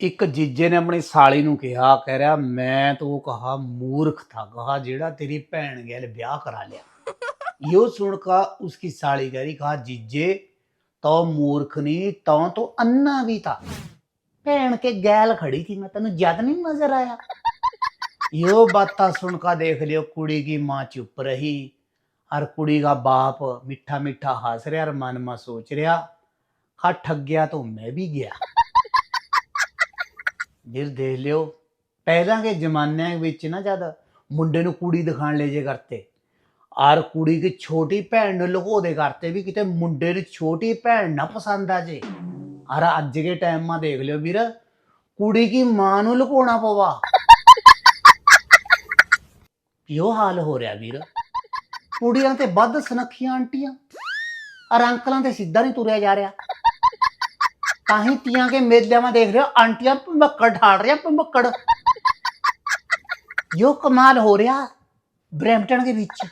ਇੱਕ ਜੀਜੇ ਨੇ ਆਪਣੀ ਸਾਲੀ ਨੂੰ ਕਿਹਾ ਕਹਿ ਰਿਹਾ ਮੈਂ ਤੂੰ ਕਹਾ ਮੂਰਖ ਥਾ ਕਹਾ ਜਿਹੜਾ ਤੇਰੀ ਭੈਣ ਗੈਲ ਵਿਆਹ ਕਰਾ ਲਿਆ यो सुनका उसकी साली कह रही कहा जीजे तो मूर्ख नहीं तो तो अन्ना भी था भैन के गैल खड़ी थी मैं तेन जद नहीं नजर आया यो बात सुनका देख लियो कुड़ी की माँ चुप रही और कुड़ी का बाप मिठा मिठा हंस रहा और मन में सोच रहा खा ठग गया तो मैं भी गया ਫਿਰ ਦੇਖ ਲਿਓ, ਪਹਿਲਾਂ ਕੇ ਜ਼ਮਾਨਿਆਂ ਵਿੱਚ ਨਾ ਜਦ ਮੁੰਡੇ ਨੂੰ ਕੁੜੀ ਦਿਖਾਣ ਲੈ ਜੇ ਕਰਤੇ। ਆਰ ਕੁੜੀ ਦੀ ਛੋਟੀ ਭੈਣ ਨੂੰ ਲੁਕੋ ਦੇ ਕਰਤੇ ਵੀ ਕਿਤੇ ਮੁੰਡੇ ਨੂੰ ਛੋਟੀ ਭੈਣ ਨਾ ਪਸੰਦ ਆ ਜੇ। ਆਰ ਅੱਜ ਦੇ ਟਾਈਮ ਮਾ ਦੇਖ ਲਿਓ ਵੀਰ, ਕੁੜੀ ਕੀ ਮਾਂ ਨੂੰ ਲੁਕਾਉਣਾ ਪਵਾ ਇਹੋ ਹਾਲ ਹੋ ਰਿਹਾ ਵੀਰ। ਕੁੜੀਆਂ ਤੇ ਵੱਧ ਸੁਨੱਖੀਆਂ ਆਂਟੀਆਂ। ਔਰ ਅੰਕਲਾਂ ਤੇ ਸਿੱਧਾ ਨਹੀਂ ਤੁਰਿਆ ਜਾ ਰਿਹਾ। ਤਾਂ ਹੀ ਤੀਆਂ ਕੇ ਮੇਲਿਆਂ ਮਾ ਦੇਖ ਰਹੇ ਹੋ ਆਂਟੀਆਂ ਭਮੱਕੜ ਢਾੜ ਰਿਹਾ ਭਮੱਕੜ। ਯੋ ਕਮਾਲ ਹੋ ਰਿਹਾ ਬ੍ਰੈਂਪਟਨ ਦੇ ਵਿੱਚ।